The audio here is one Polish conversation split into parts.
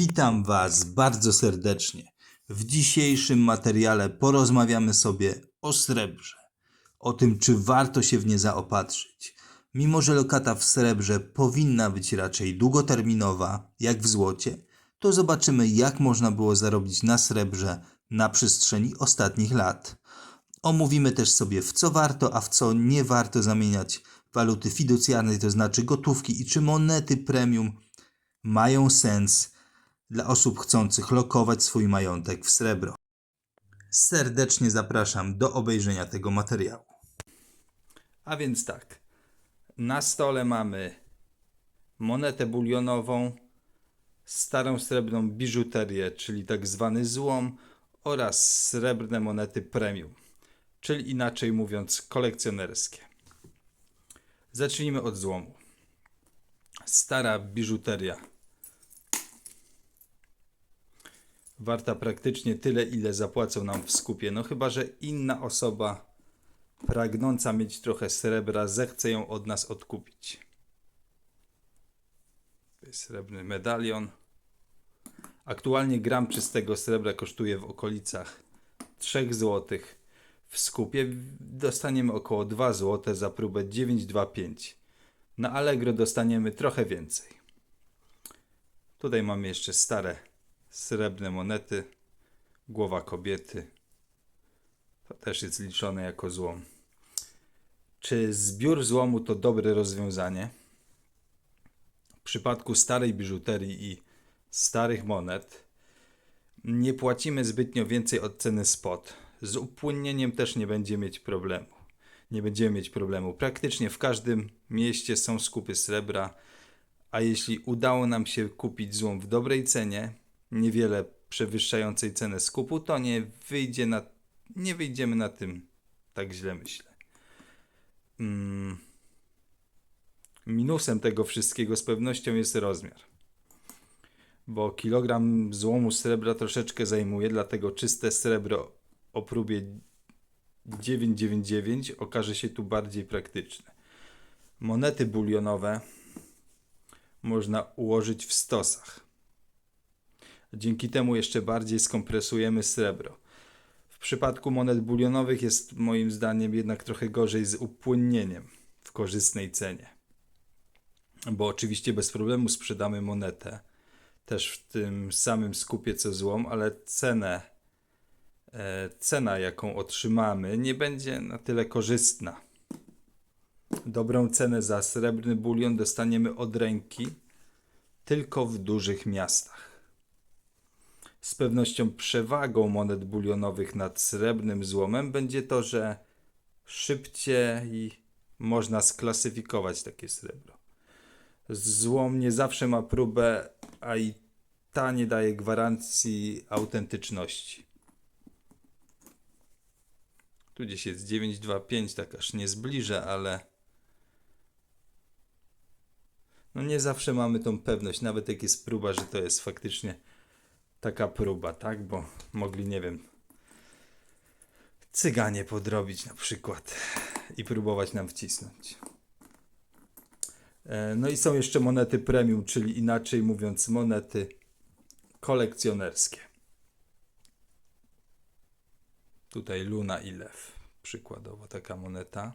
Witam Was bardzo serdecznie. W dzisiejszym materiale porozmawiamy sobie o srebrze. O tym, czy warto się w nie zaopatrzyć. Mimo, że lokata w srebrze powinna być raczej długoterminowa, jak w złocie, to zobaczymy, jak można było zarobić na srebrze na przestrzeni ostatnich lat. Omówimy też sobie, w co warto, a w co nie warto zamieniać waluty fiducjarnej, to znaczy gotówki i czy monety premium mają sens dla osób chcących lokować swój majątek w srebro. Serdecznie zapraszam do obejrzenia tego materiału. A więc tak, na stole mamy monetę bulionową, starą srebrną biżuterię, czyli tak zwany złom oraz srebrne monety premium, czyli inaczej mówiąc kolekcjonerskie. Zacznijmy od złomu. Stara biżuteria. Warta praktycznie tyle, ile zapłacą nam w skupie. No chyba, że inna osoba pragnąca mieć trochę srebra zechce ją od nas odkupić. Srebrny medalion. Aktualnie gram czystego srebra kosztuje w okolicach 3 zł. W skupie dostaniemy około 2 zł za próbę 925. Na Allegro dostaniemy trochę więcej. Tutaj mamy jeszcze stare srebrne monety. Głowa kobiety. To też jest liczone jako złom. Czy zbiór złomu to dobre rozwiązanie? W przypadku starej biżuterii i starych monet nie płacimy zbytnio więcej od ceny spot. Z upłynnieniem też nie będzie mieć problemu. Nie będziemy mieć problemu. Praktycznie w każdym mieście są skupy srebra, a jeśli udało nam się kupić złom w dobrej cenie, niewiele przewyższającej cenę skupu, to nie wyjdzie na, nie wyjdziemy na tym tak źle myślę. Mm. Minusem tego wszystkiego z pewnością jest rozmiar. Bo kilogram złomu srebra troszeczkę zajmuje, dlatego czyste srebro o próbie 999 okaże się tu bardziej praktyczne. Monety bulionowe można ułożyć w stosach. Dzięki temu jeszcze bardziej skompresujemy srebro. W przypadku monet bulionowych jest moim zdaniem jednak trochę gorzej z upłynnieniem w korzystnej cenie. Bo oczywiście bez problemu sprzedamy monetę też w tym samym skupie co złom, ale cenę, e, cena jaką otrzymamy nie będzie na tyle korzystna. Dobrą cenę za srebrny bulion dostaniemy od ręki tylko w dużych miastach. Z pewnością przewagą monet bulionowych nad srebrnym złomem będzie to, że szybciej można sklasyfikować takie srebro. Złom nie zawsze ma próbę, a i ta nie daje gwarancji autentyczności. Tu gdzieś jest 925, tak aż nie zbliżę, ale no nie zawsze mamy tą pewność, nawet jak jest próba, że to jest faktycznie taka próba, tak? Bo mogli, nie wiem, cyganie podrobić na przykład i próbować nam wcisnąć. E, No i są jeszcze monety premium, czyli inaczej mówiąc monety kolekcjonerskie. Tutaj Luna i Lew, przykładowo taka moneta.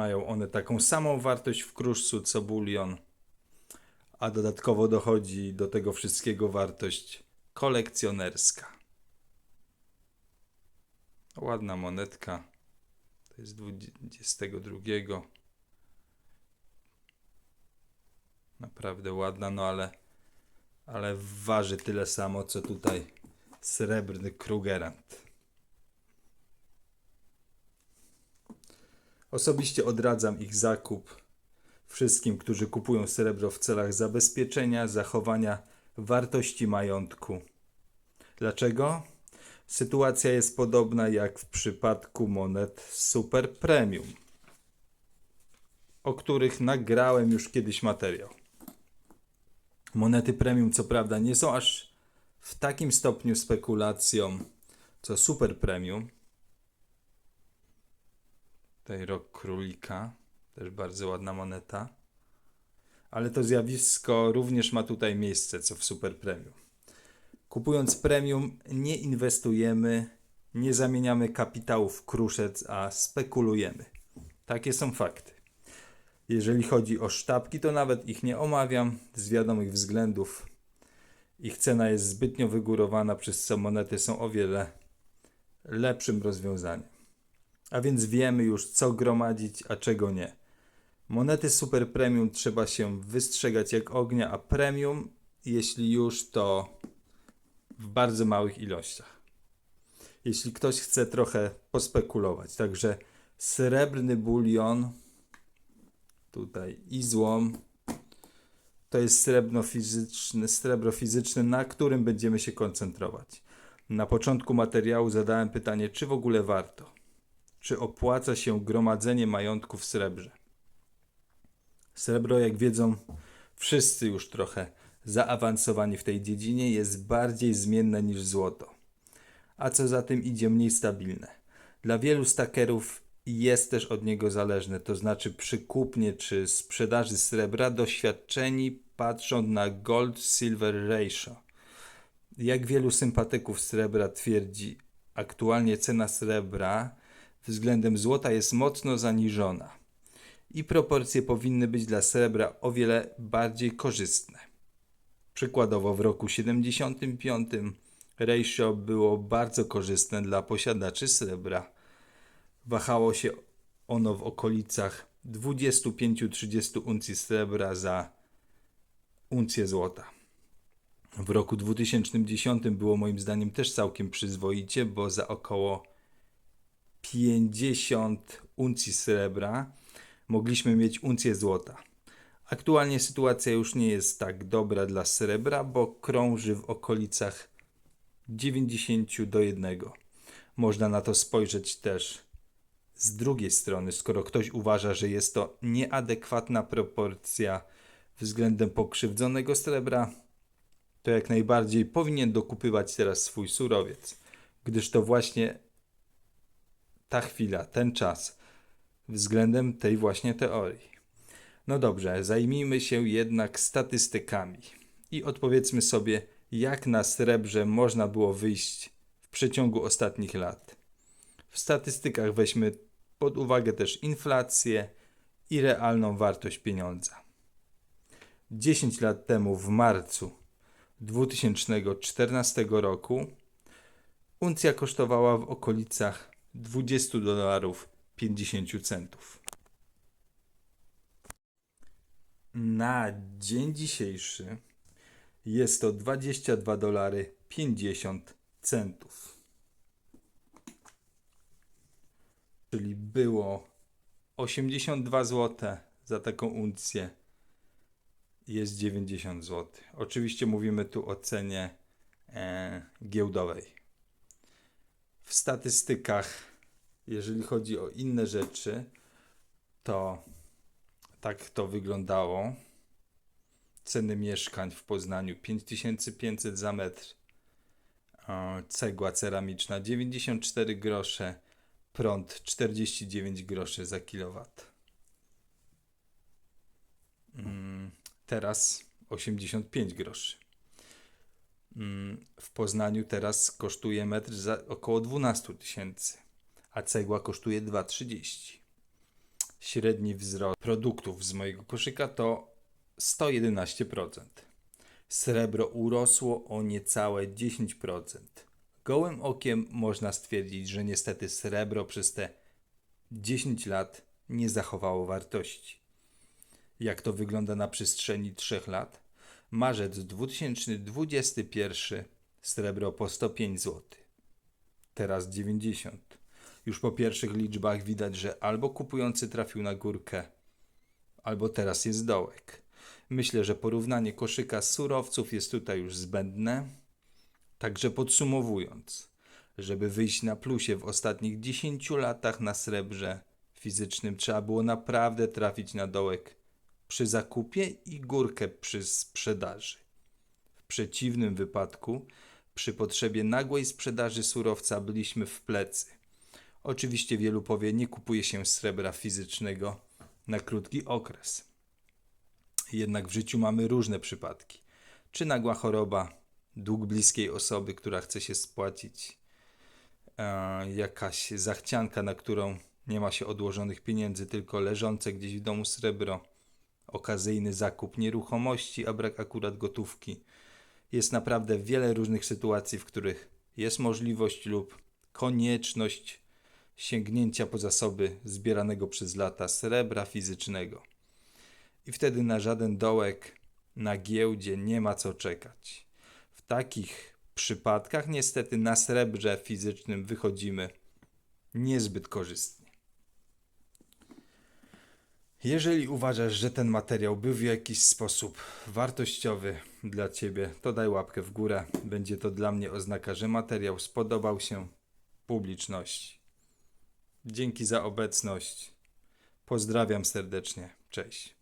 Mają one taką samą wartość w kruszcu co bulion, a dodatkowo dochodzi do tego wszystkiego wartość kolekcjonerska. Ładna monetka. To jest 22. Naprawdę ładna, no ale, ale waży tyle samo, co tutaj srebrny Krugerant. Osobiście odradzam ich zakup wszystkim, którzy kupują srebro w celach zabezpieczenia, zachowania wartości majątku. Dlaczego? Sytuacja jest podobna jak w przypadku monet Super Premium, o których nagrałem już kiedyś materiał. Monety premium, co prawda, nie są aż w takim stopniu spekulacją co super premium. Tutaj rok królika. Też bardzo ładna moneta. Ale to zjawisko również ma tutaj miejsce, co w Super Premium. Kupując premium, nie inwestujemy, nie zamieniamy kapitału w kruszec, a spekulujemy. Takie są fakty. Jeżeli chodzi o sztabki, to nawet ich nie omawiam z wiadomych względów. Ich cena jest zbytnio wygórowana, przez co monety są o wiele lepszym rozwiązaniem. A więc wiemy już, co gromadzić, a czego nie. Monety super premium trzeba się wystrzegać jak ognia, a premium, jeśli już, to w bardzo małych ilościach. Jeśli ktoś chce trochę pospekulować, także srebrny bulion, tutaj i złom, to jest srebro fizyczne, srebro fizyczne, na którym będziemy się koncentrować. Na początku materiału zadałem pytanie, czy w ogóle warto, czy opłaca się gromadzenie majątku w srebrze. Srebro, jak wiedzą wszyscy już trochę zaawansowani w tej dziedzinie, jest bardziej zmienne niż złoto. A co za tym idzie, mniej stabilne. Dla wielu stakerów jest też od niego zależne, to znaczy przy kupnie czy sprzedaży srebra doświadczeni patrzą na gold-silver ratio. Jak wielu sympatyków srebra twierdzi, aktualnie cena srebra względem złota jest mocno zaniżona i proporcje powinny być dla srebra o wiele bardziej korzystne. Przykładowo w roku 75 ratio było bardzo korzystne dla posiadaczy srebra. Wahało się ono w okolicach 25-30 uncji srebra za uncję złota. W roku 2010 było moim zdaniem też całkiem przyzwoicie, bo za około 50 uncji srebra mogliśmy mieć uncję złota. Aktualnie sytuacja już nie jest tak dobra dla srebra, bo krąży w okolicach 90 do 1. Można na to spojrzeć też z drugiej strony, skoro ktoś uważa, że jest to nieadekwatna proporcja względem pokrzywdzonego srebra, to jak najbardziej powinien dokupywać teraz swój surowiec, gdyż to właśnie ta chwila, ten czas względem tej właśnie teorii. No dobrze, zajmijmy się jednak statystykami i odpowiedzmy sobie, jak na srebrze można było wyjść w przeciągu ostatnich lat. W statystykach weźmy pod uwagę też inflację i realną wartość pieniądza. 10 lat temu, w marcu 2014 roku, uncja kosztowała w okolicach 20 dolarów 50 centów. Na dzień dzisiejszy jest to 22 dolary 50 centów. Czyli było 82 zł za taką uncję. Jest 90 zł. Oczywiście mówimy tu o cenie e, giełdowej. W statystykach jeżeli chodzi o inne rzeczy, to tak to wyglądało. Ceny mieszkań w Poznaniu 5500 za metr. Cegła ceramiczna 94 grosze. Prąd 49 groszy za kilowat. Mm, teraz 85 groszy. Mm, w Poznaniu teraz kosztuje metr za około 12 tysięcy a cegła kosztuje 2,30. Średni wzrost produktów z mojego koszyka to 111%. Srebro urosło o niecałe 10%. Gołym okiem można stwierdzić, że niestety srebro przez te 10 lat nie zachowało wartości. Jak to wygląda na przestrzeni 3 lat? Marzec 2021 srebro po 105 zł. Teraz 90. Już po pierwszych liczbach widać, że albo kupujący trafił na górkę, albo teraz jest dołek. Myślę, że porównanie koszyka surowców jest tutaj już zbędne. Także podsumowując, żeby wyjść na plusie w ostatnich 10 latach na srebrze fizycznym, trzeba było naprawdę trafić na dołek przy zakupie i górkę przy sprzedaży. W przeciwnym wypadku, przy potrzebie nagłej sprzedaży surowca, byliśmy w plecy. Oczywiście wielu powie, nie kupuje się srebra fizycznego na krótki okres. Jednak w życiu mamy różne przypadki. Czy nagła choroba, dług bliskiej osoby, która chce się spłacić, e, jakaś zachcianka, na którą nie ma się odłożonych pieniędzy, tylko leżące gdzieś w domu srebro, okazyjny zakup nieruchomości, a brak akurat gotówki. Jest naprawdę wiele różnych sytuacji, w których jest możliwość lub konieczność sięgnięcia po zasoby zbieranego przez lata srebra fizycznego. I wtedy na żaden dołek na giełdzie nie ma co czekać. W takich przypadkach niestety na srebrze fizycznym wychodzimy niezbyt korzystnie. Jeżeli uważasz, że ten materiał był w jakiś sposób wartościowy dla Ciebie, to daj łapkę w górę. Będzie to dla mnie oznaka, że materiał spodobał się publiczności. Dzięki za obecność. Pozdrawiam serdecznie. Cześć.